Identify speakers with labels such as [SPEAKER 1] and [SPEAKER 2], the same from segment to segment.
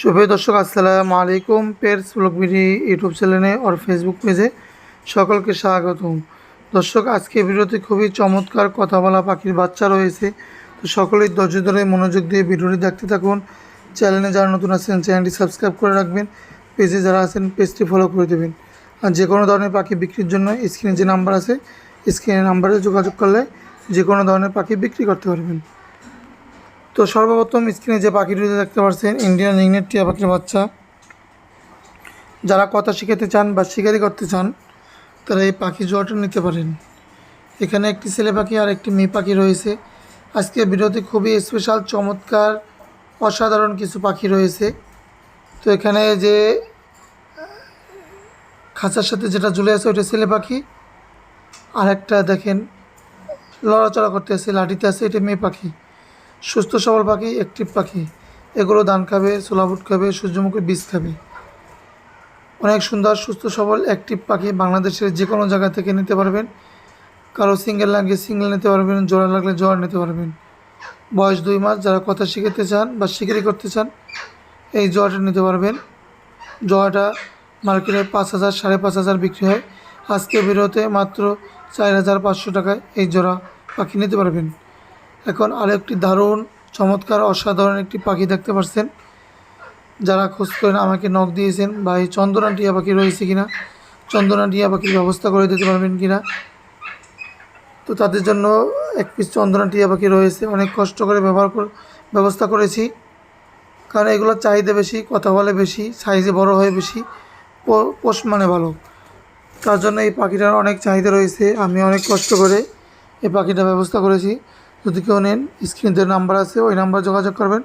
[SPEAKER 1] শুভ দর্শক, আসসালামু আলাইকুম পেয়ার্স ব্লগবিডি ইউটিউব চ্যানেলে ওর ফেসবুক পেজে সকলকে স্বাগতম। দর্শক, আজকে ভিডিওতে খুবই চমৎকার কথা বলা পাখির বাচ্চা রয়েছে। তো সকলেই ধৈর্য ধরে মনোযোগ দিয়ে ভিডিওটি দেখতে থাকুন। চ্যানেলে যারা নতুন আছেন, চ্যানেলটি সাবস্ক্রাইব করে রাখবেন। পেজে যারা আছেন, পেজটি ফলো করে দেবেন। আর যে কোনো ধরনের পাখি বিক্রির জন্য স্ক্রিনে যে নাম্বার আছে স্ক্রিনের নাম্বারে যোগাযোগ করলে যে কোনো ধরনের পাখি বিক্রি করতে পারবেন। তো সর্বপ্রথম স্ক্রিনে যে পাখিটি দেখতে পাচ্ছেন ইন্ডিয়ান রিংনেট টিয়া পাখির বাচ্চা। যারা কথা শিখাতে চান বা শিকারি করতে চান, তারা এই পাখি জোয়াটা নিতে পারেন। এখানে একটি ছেলে পাখি আর একটি মেয়ে পাখি রয়েছে। আজকে ভিডিওতে খুবই স্পেশাল চমৎকার, অসাধারণ কিছু পাখি রয়েছে। তো এখানে যে, খাঁচার সাথে যেটা ঝুলে আছে, ওইটা ছেলে পাখি। আর একটা দেখেন, লড়াচড়া করতে আছে, লাঠিতে আছে, এটা মেয়ে পাখি। সুস্থ সবল পাখি অ্যাক্টিভ পাখি। এগুলো ধান খাবে সোলাবুট খাবে, সূর্যমুখী বীজ খাবে। অনেক সুন্দর, সুস্থ, সবল অ্যাক্টিভ পাখি বাংলাদেশের যে কোনো জায়গা থেকে নিতে পারবেন। কারও সিঙ্গেল লাগলে সিঙ্গেল নিতে পারবেন, জোড়া লাগলে জোড়া নিতে পারবেন। বয়স দুই মাস, যারা কথা শিখাতে চান বা শিকারি করতে চান, এই জোড়াটা নিতে পারবেন। জোড়াটা মার্কেটে পাঁচ হাজার, সাড়ে পাঁচ হাজার বিক্রি হয়। আজকে বেরোতে মাত্র চার হাজার পাঁচশো টাকায় এই জোড়া পাখি নিতে পারবেন। এখন আরও একটি দারুণ, চমৎকার, অসাধারণ একটি পাখি দেখতে পাচ্ছেন। যারা খোঁজ করেন, আমাকে নখ দিয়েছেন এই চন্দনা টিয়া পাখি রয়েছে কিনা? চন্দনা টিয়া পাখির ব্যবস্থা করে দিতে পারবেন কিনা? তো তাদের জন্য এক পিস চন্দনা টিয়া পাখি রয়েছে। অনেক কষ্ট করে ব্যবহার করে, ব্যবস্থা করেছি। কারণ এগুলোর চাহিদা বেশি, কথা বলে বেশি সাইজে বড় হয় বেশি পোষ মানে ভালো। তার জন্য এই পাখিটার অনেক চাহিদা রয়েছে। আমি অনেক কষ্ট করে এই পাখিটার ব্যবস্থা করেছি। যদি কেউ নেন, স্ক্রিনে নাম্বার আছে, ওই নাম্বার যোগাযোগ করবেন।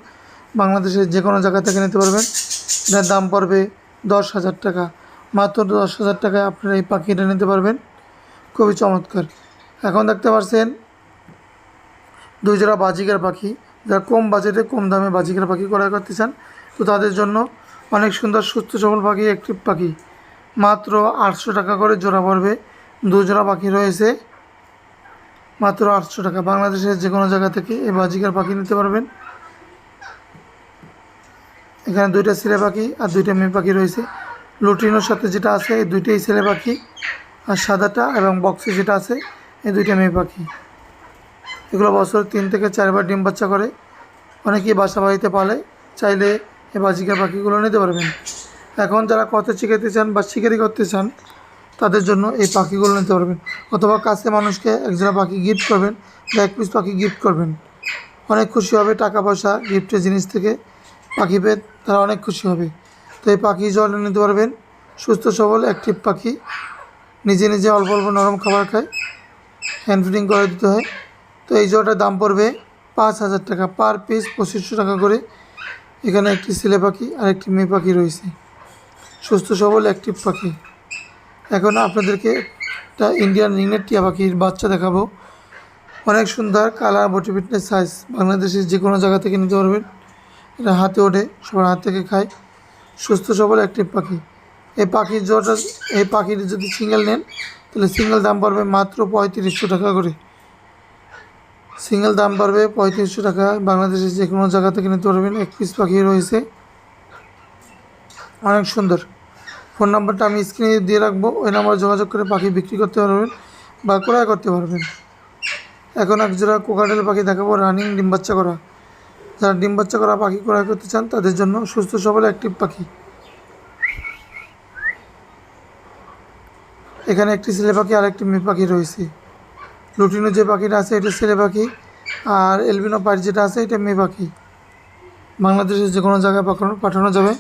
[SPEAKER 1] বাংলাদেশের যে কোনো জায়গা থেকে নিতে পারবেন। এটার দাম পড়বে দশ হাজার টাকা। মাত্র দশ হাজার টাকায় আপনারা এই পাখিটা নিতে পারবেন। খুবই চমৎকার। এখন দেখতে পাচ্ছেন, দুই জোড়া বাজিকার পাখি। যারা কম বাজেটে, কম দামে বাজিকার পাখি ক্রয় করতে চান, তো তাদের জন্য অনেক সুন্দর, সুস্থ, সবল পাখি অ্যাক্টিভ পাখি। মাত্র আটশো টাকা করে জোড়া পড়বে। দু জোড়া পাখি রয়েছে। মাত্র আটশো টাকা। বাংলাদেশের যে কোনো জায়গা থেকে এই বাজিকার পাখি নিতে পারবেন। এখানে দুইটা ছেলে পাখি আর দুইটা মেয়ে পাখি রয়েছে। লুটিনোর সাথে যেটা আছে, এই দুইটাই ছেলে পাখি। আর সাদাটা এবং বক্সে যেটা আছে, এই দুইটা মেয়ে পাখি। এগুলো বছর তিন থেকে চারবার ডিম বাচ্চা করে। অনেকেই বাসা বাড়িতে পালে, চাইলে এই বাজিকার পাখিগুলো নিতে পারবেন। এখন যারা কত শিখাতে চান বা শিকারি করতে চান তাদের জন্য এই পাখিগুলো নিতে পারবেন। অথবা কাছে মানুষকে একজোড়া পাখি গিফট করবেন, বা এক পিস পাখি গিফট করবেন। অনেক খুশি হবে টাকা পয়সা গিফটের জিনিস থেকে পাখি পেয়ে, তারা অনেক খুশি হবে। তো এই পাখি জল নিতে পারবেন। সুস্থ, সবল অ্যাক্টিভ পাখি। নিজে নিজে অল্প অল্প নরম খাবার খায়। হ্যান্ড ফিডিং করে দিতে হয়। তো এই জলটার দাম পড়বে পাঁচ হাজার টাকা। পার পিস পঁচিশশো টাকা করে। এখানে একটি ছেলে পাখি আর একটি মেয়ে পাখি রয়েছে। সুস্থ, সবল অ্যাক্টিভ পাখি। এখন আপনাদেরকে একটা ইন্ডিয়ান রিংনেট টিয়া পাখির বাচ্চা দেখাবো। অনেক সুন্দর কালার বটি ফিটনেস সাইজ বাংলাদেশের যে কোনো জায়গা থেকে নিতে পারবেন। এটা হাতে ওঠে, সবার হাত থেকে খায়। সুস্থ, সবল অ্যাক্টিভ পাখি। এই পাখির জোটা এই পাখির যদি সিঙ্গেল নেন, তাহলে সিঙ্গেল দাম পড়বে মাত্র পঁয়ত্রিশশো টাকা করে। সিঙ্গেল দাম পড়বে পঁয়ত্রিশশো টাকা। বাংলাদেশের যে কোনো জায়গা থেকে নিতে পারবেন। এক পিস পাখি রয়েছে। অনেক সুন্দর। ফোন নাম্বারটা আমি স্ক্রিনে দিয়ে রাখব। ওই নাম্বার যোগাযোগ করে পাখি বিক্রি করতে পারবেন বা ক্রয় করতে পারবেন। এখন এক জোড়া কোকাটেল পাখি দেখাবো, রানিং ডিম বাচ্চা করা। যারা ডিম বাচ্চা করা পাখি ক্রয় করতে চান, তাদের জন্য সুস্থ, সবল অ্যাক্টিভ পাখি। এখানে একটি ছেলে পাখি আর একটি মেয়ে পাখি রয়েছে। লুটিনো যে পাখিটা আছে, এটা ছেলে পাখি। আর এলবিনো পাইট যেটা আছে, এটা মেয়ে পাখি। বাংলাদেশের যে কোনো জায়গায় পাঠানো যাবে।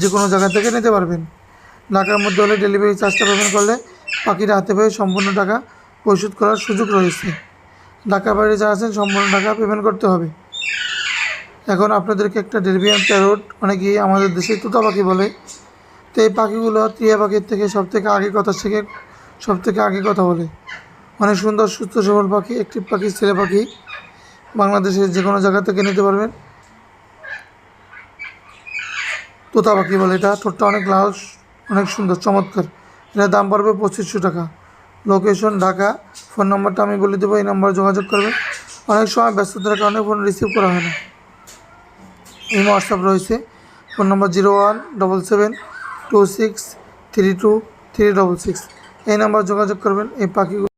[SPEAKER 1] যে কোনো জায়গা থেকে নিতে পারবেন। ঢাকার মধ্যে হলে ডেলিভারি চার্জটা পেমেন্ট করলে পাখিটা হাতে পেয়ে সম্পূর্ণ টাকা পরিশোধ করার সুযোগ রয়েছে। ঢাকার বাইরে যারা আছেন, সম্পূর্ণ টাকা পেমেন্ট করতে হবে। এখন আপনাদেরকে একটা ডেলিভিয়ান প্যারোট অনেকেই আমাদের দেশে তোতা পাখি বলে। তো এই পাখিগুলো টিয়া পাখির থেকে সব থেকে আগে কথা শেখে সব থেকে আগে কথা বলে। অনেক সুন্দর, সুস্থ, সবল পাখি একটি পাখি, ছেলে পাখি। বাংলাদেশের যে কোনো জায়গা থেকে নিতে পারবেন। তোতা পাখি বলে এটা, ঠোঁটটা অনেক লাল অনেক সুন্দর, চমৎকার। এটার দাম পড়বে পঁচিশশো টাকা। লোকেশন ঢাকা। ফোন নাম্বারটা আমি বলে দেবো, এই নাম্বারে যোগাযোগ করবেন। অনেক সময় ব্যস্ততার কারণে ফোন রিসিভ করা হয় না। এই হোয়াটসঅ্যাপ রয়েছে। Phone number zero one double seven two six three two three double six এই নাম্বার যোগাযোগ করবেন, এই পাখিগুলো